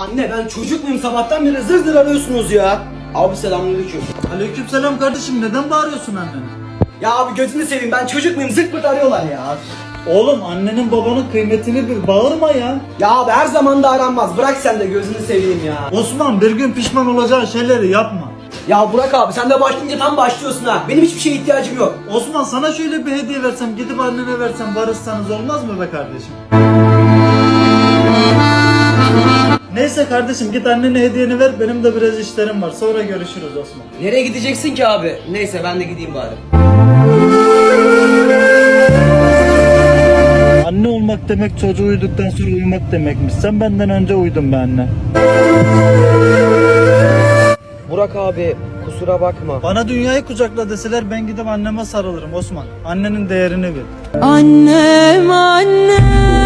anne ben çocuk muyum sabahtan beri zır zır arıyorsunuz ya. Abi selamünaleyküm. Aleykümselam kardeşim neden bağırıyorsun annene? Ya abi gözünü seveyim ben çocuk muyum zırt pırt arıyorlar ya. Oğlum annenin babanın kıymetini bil bağırma ya. Ya abi her zaman da aranmaz bırak sen de gözünü seveyim ya. Osman bir gün pişman olacağın şeyleri yapma. Ya Burak abi sen de başlayınca tam başlıyorsun ha. Benim hiçbir şeye ihtiyacım yok. Osman sana şöyle bir hediye versem gidip annene versem barışsanız olmaz mı be kardeşim? Neyse kardeşim git annene hediyeni ver benim de biraz işlerim var sonra görüşürüz Osman. Nereye gideceksin ki abi? Neyse ben de gideyim bari. Anne olmak demek çocuğu uyuduktan sonra uyumak demekmiş. Sen benden önce uyudun be anne. Burak abi kusura bakma. Bana dünyayı kucakla deseler ben gidip anneme sarılırım Osman. Annenin değerini bil. Annem annem